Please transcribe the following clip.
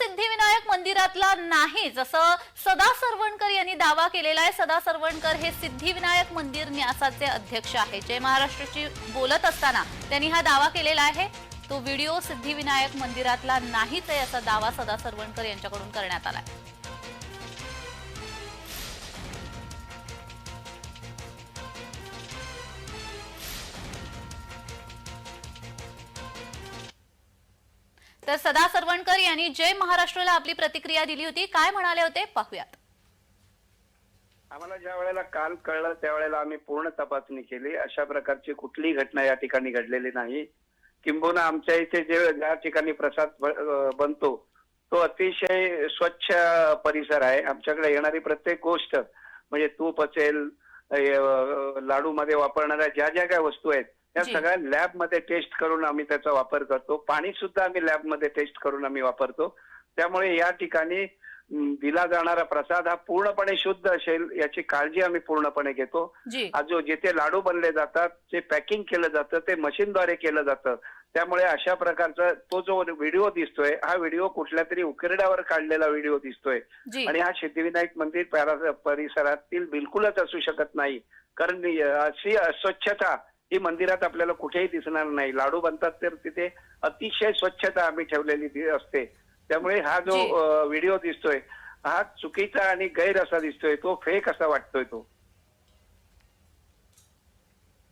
सिद्धिविनायक मंदिरातला नाही जसं सदा सरवणकर यांनी दावा केलेला आहे. सदा सरवणकर हे सिद्धिविनायक मंदिर न्यासाचे अध्यक्ष आहे जय महाराष्ट्राची बोलत असताना त्यांनी हा दावा केलेला आहे. तो व्हिडिओ सिद्धिविनायक मंदिरातला नाहीच आहे असा दावा सदा सरवणकर यांच्याकडून करण्यात आलाय तर सदा सरवणकर यांनी जय महाराष्ट्राला आपली प्रतिक्रिया दिली होती. काय म्हणाले होते? पाहूयात. आम्हाला ज्या वेळेला काल कळलं त्यावेळेला आम्ही पूर्ण तपासणी केली. अशा प्रकारची कुठलीही घटना या ठिकाणी घडलेली नाही. किंबहुना आमच्या इथे जे ज्या ठिकाणी प्रसाद बनतो तो अतिशय स्वच्छ परिसर आहे. आमच्याकडे येणारी प्रत्येक गोष्ट म्हणजे तूप असेल लाडू मध्ये वापरणाऱ्या ज्या ज्या काय वस्तू आहेत जी. सगळ्या लॅबमध्ये टेस्ट करून आम्ही त्याचा वापर करतो. पाणी सुद्धा आम्ही लॅबमध्ये टेस्ट करून आम्ही वापरतो. त्यामुळे या ठिकाणी दिला जाणारा प्रसाद हा पूर्णपणे शुद्ध असेल याची काळजी आम्ही पूर्णपणे घेतो. जी. आज जिथे लाडू बनले जातात जे पॅकिंग केलं जातं ते मशीनद्वारे केलं जातं. त्यामुळे अशा प्रकारचा तो जो व्हिडिओ दिसतोय हा व्हिडिओ कुठल्या तरी उकिरड्यावर काढलेला व्हिडिओ दिसतोय. आणि हा सिद्धिविनायक मंदिर पॅरा- परिसरातील बिलकुलच असू शकत नाही. कारण अशी अस्वच्छता ही मंदिरात आपल्याला कुठेही दिसणार नाही. लाडू बनतात तर तिथे अतिशय स्वच्छता आम्ही ठेवलेली असते. त्यामुळे हा जो व्हिडिओ दिसतोय हा चुकीचा आणि गैर असा दिसतोय तो फेक असा वाटतोय तो.